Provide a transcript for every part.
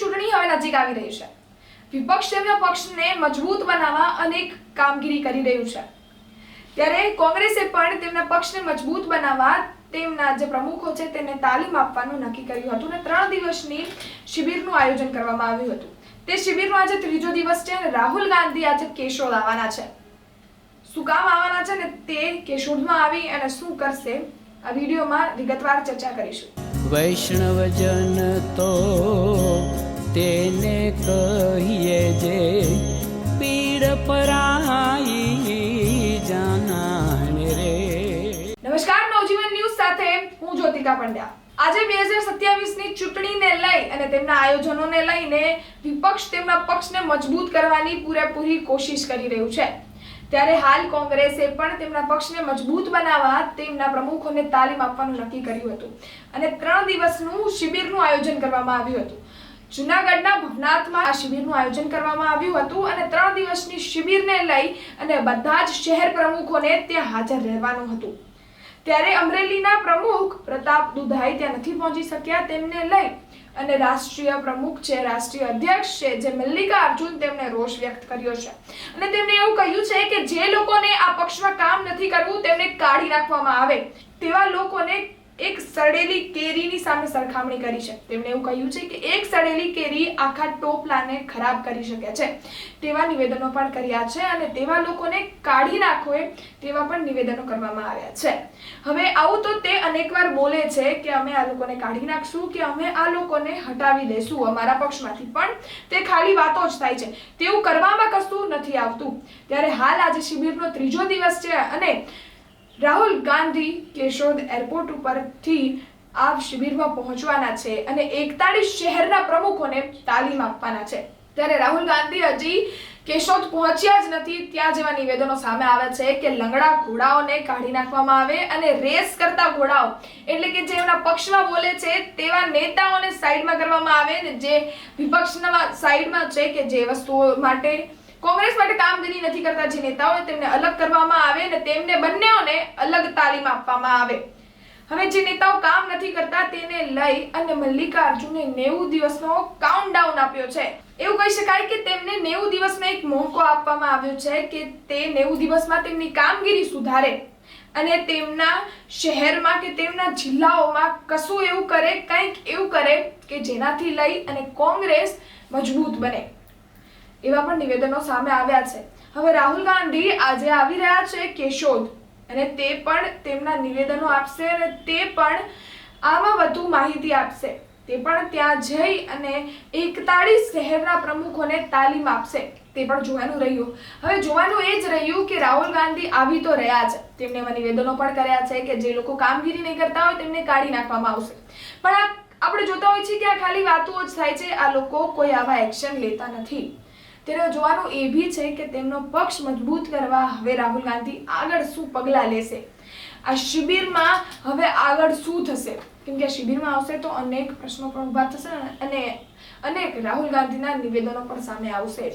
ચૂંટણી હવે નજીક આવી રહી છે. વિપક્ષ તેમના પક્ષને મજબૂત બનાવવા અનેક કામગીરી કરી રહ્યું છે. ત્યારે કોંગ્રેસે પણ તેમના પક્ષને મજબૂત બનાવવા તેમના જે પ્રમુખો છે તેને તાલીમ આપવાનું નક્કી કર્યું હતું અને ત્રણ દિવસની શિબિરનું આયોજન કરવામાં આવ્યું હતું. તે શિબિરનો આજે ત્રીજો દિવસ છે અને રાહુલ ગાંધી આજે કેશોદ આવવાના છે. શું કામ આવવાના છે ને તે કેશોદમાં આવી અને શું કરશે આ વિડીયોમાં વિગતવાર ચર્ચા કરીશું. વૈષ્ણવજન કહીએ જે પીડ પરાઈ જાણ રે. નમસ્કાર, નવજીવન ન્યૂઝ સાથે હું જ્યોતિકા પંડ્યા. આજે બે હજાર સત્યાવીસની ચૂંટણીને લઈ અને તેમના આયોજનોને લઈને વિપક્ષ તેમના પક્ષને મજબૂત કરવાની પૂરેપૂરી કોશિશ કરી રહ્યું છે. ત્યારે હાલ કોંગ્રેસે પણ તેમના પક્ષને મજબૂત બનાવવા તેમના પ્રમુખોને તાલીમ આપવાનું નક્કી કર્યું હતું. અને ત્રણ દિવસનું શિબિરનું આયોજન કરવામાં આવ્યું હતું. જુનાગઢના ભવનાથમાં આ શિબિરનું આયોજન કરવામાં આવ્યું હતું અને ત્રણ દિવસની શિબિરને લઈ અને બધા જ શહેર પ્રમુખોને ત્યાં હાજર રહેવાનું હતું. ત્યારે અમરેલીના પ્રમુખ પ્રતાપ દુધાઈ ત્યાં નથી પહોંચી શક્યા તેમને લઈ અને રાષ્ટ્રીય પ્રમુખ છે, રાષ્ટ્રીય અધ્યક્ષ છે, જે મલ્લિકા અર્જુન તેમને રોષ વ્યક્ત કર્યો છે. અને તેમણે એવું કહ્યું છે કે જે લોકોને આ પક્ષમાં કામ નથી કરવું તેમને કાઢી નાખવામાં આવે, તેવા લોકોને એક સડેલી કેરીની સામે સરખામણી કરી છે. તેમણે એવું કહ્યું છે કે એક સડેલી કેરી આખા ટોપલાને ખરાબ કરી શકે છે. તેવા નિવેદનો પણ કર્યા છે અને તેવા લોકોને કાઢી નાખો એ તેવા પણ નિવેદનો કરવામાં આવ્યા છે. હવે આવું તો તે અનેકવાર બોલે છે કે અમે આ લોકોને કાઢી નાખશું, કે અમે આ લોકોને હટાવી દેશું. અમારા પક્ષમાંથી પણ તે ખાલી વાતો જ થાય છે. તેવું કરવામાં કશું નથી આવતું. ત્યારે હાલ આજે શિબિરનો ત્રીજો દિવસ છે અને રાહુલ ગાંધી કેશોદ એરપોર્ટ ઉપરથી આ શિબિરમાં પહોંચવાના છે અને એકતાળીસ શહેરના પ્રમુખોને તાલીમ આપવાના છે. ત્યારે રાહુલ ગાંધી હજી કેશોદ પહોંચ્યા જ નથી. ત્યાં જેવા નિવેદનો સામે આવે છે કે લંગડા ઘોડાઓને કાઢી નાખવામાં આવે અને રેસ કરતા ઘોડાઓ, એટલે કે જે એમના પક્ષમાં બોલે છે, તેવા નેતાઓને સાઈડમાં કરવામાં આવે ને જે વિપક્ષના સાઈડમાં છે કે જે વસ્તુઓ માટે કોંગ્રેસ માટે કામગીરી નથી કરતા જે નેતાઓ તેમને અલગ કરવામાં આવે અને તેમને બંનેઓને અલગ તાલીમ આપવામાં આવે. હવે જે નેતાઓ કામ નથી કરતા તેને લઈ અને મલ્લિકાર્જુને નેવું દિવસનો કાઉન્ટડાઉન આપ્યો છે. એવું કહી શકાય કે તેમને નેવું દિવસનો એક મોકો આપવામાં આવ્યો છે કે તે નેવું દિવસમાં તેમની કામગીરી સુધારે અને તેમના શહેરમાં કે તેમના જિલ્લાઓમાં કશું એવું કરે, કંઈક એવું કરે કે જેનાથી લઈ અને કોંગ્રેસ મજબૂત બને. એવા પણ નિવેદનો સામે આવ્યા છે. હવે રાહુલ ગાંધી આજે આવી રહ્યા છે કેશોદ અને તે પણ તેમના નિવેદનો આપશે અને તે પણ આમાં વધુ માહિતી આપશે. તે પણ ત્યાં જઈ અને એકતાળીસ શહેરના પ્રમુખોને તાલીમ આપશે. તે પણ જોવાનું રહ્યું. હવે જોવાનું એ જ રહ્યું કે રાહુલ ગાંધી આવી તો રહ્યા છે તેમણે એવા નિવેદનો પણ કર્યા છે કે જે લોકો કામગીરી નહીં કરતા હોય તેમને કાઢી નાખવામાં આવશે. પણ આ આપણે જોતા હોઈએ છીએ કે આ ખાલી વાતો જ થાય છે. આ લોકો કોઈ આવા એક્શન લેતા નથી. ત્યારે જોવાનું એ બી છે કે તેમનો પક્ષ મજબૂત કરવા હવે રાહુલ ગાંધી આગળ શું પગલાં લેશે? આ શિબિરમાં હવે આગળ શું થશે? કેમ કે શિબિરમાં આવશે તો અનેક પ્રશ્નો પણ ઊભા થશે અને અનેક રાહુલ ગાંધીના નિવેદનો પણ સામે આવશે જ.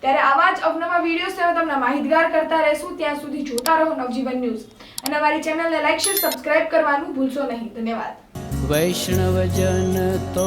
ત્યારે આવા જ અવનવા વીડિયો સેવા તમને માહિતગાર કરતા રહેશું. ત્યાં સુધી જોતા રહો નવજીવન ન્યૂઝ. અને અમારી ચેનલને લાઈક, શેર, સબસ્ક્રાઇબ કરવાનું ભૂલશો નહીં. ધન્યવાદ. વૈષ્ણવજન તો